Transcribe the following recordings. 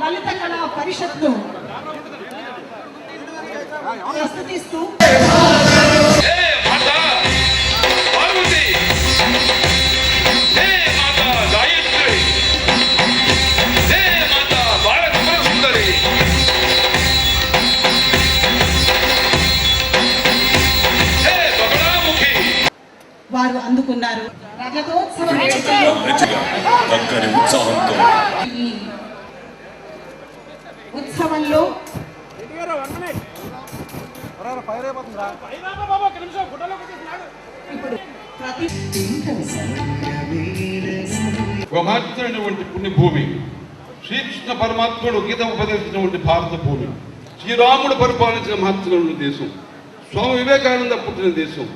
లలిత కళా పరిషత్ను ప్రస్తుతిస్తూ అందుకున్నారు. ఉత్సవంలో ఒక పుణ్యభూమి శ్రీకృష్ణ పరమాత్ముడు గీత ఉపదేశించినటువంటి భారత భూమి శ్రీరాముడు పరిపాలించిన మహత్తరమైన దేశం స్వామి వివేకానంద పుట్టిన దేశం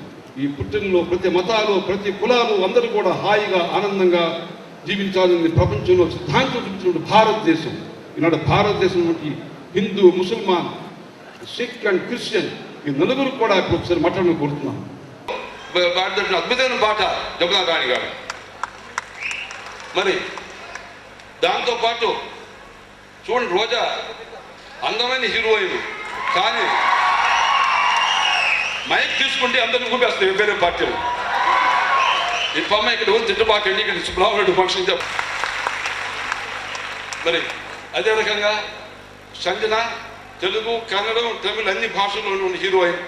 ఈ పుట్టినలో ప్రతి మతాలు ప్రతి కులాలు అందరూ కూడా హాయిగా ఆనందంగా జీవించాలని ప్రపంచంలో సిద్ధాంతం చూపించిన భారతదేశం. ఈనాడు భారతదేశం నుండి హిందూ ముసల్మాన్ సిక్ అండ్ క్రిస్టియన్ ఈ నలుగురు కూడా ఒకసారి మాట్లాడమని కోరుతున్నాం. భారతదేశం అద్భుతమైన పాట జగన్నాథాణి గారు. మరి దాంతోపాటు చూడండి రోజా అందమైన హీరోయిన్. కానీ మైక్ తీసుకుంటే అందరిని చూపేస్తాయి వేరే పార్టీలు ఈ పమ్మ ఇక్కడ ఎవరు వెళ్ళి ఇక్కడ సుబ్రహ్మణ్యుడు ఫంక్షన్ చెప్ప మరి అదే రకంగా సంజన తెలుగు కన్నడం తమిళ అన్ని భాషల్లో ఉన్న హీరోయిన్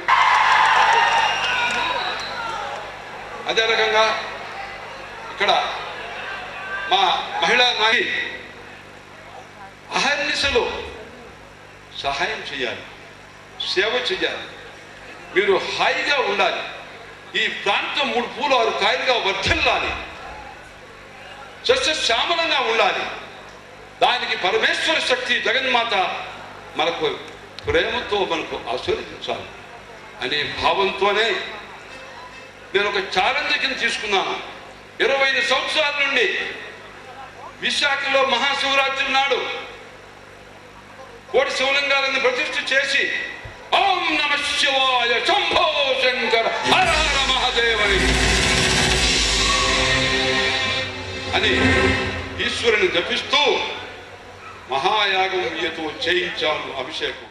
అదే రకంగా ఇక్కడ మా మహిళా నాయి అహర్నిశలు సహాయం చేయాలి సేవ చేయాలి. మీరు హాయిగా ఉండాలి. ఈ ప్రాంతం మూడు పూలు ఆరు కాయలుగా వర్ధిల్లాలి. సస్యశ్యామలంగా ఉండాలి. దానికి పరమేశ్వర శక్తి జగన్మాత మనకు ప్రేమతో మనకు ఆశీర్వదించాలి అనే భావంతోనే నేను ఒక ఛాలెంజ్ కింద తీసుకున్నాను. ఇరవై ఐదు సంవత్సరాల నుండి విశాఖలో మహాశివరాత్రి నాడు కోటి శివలింగాలను ప్రతిష్ఠ చేసి ఓం నమ శివాయ శంభో శంకర హర హర మహాదేవని అని ఈశ్వరుని జపిస్తూ మహాయాగం ఈయతో చేయించాను అభిషేకం.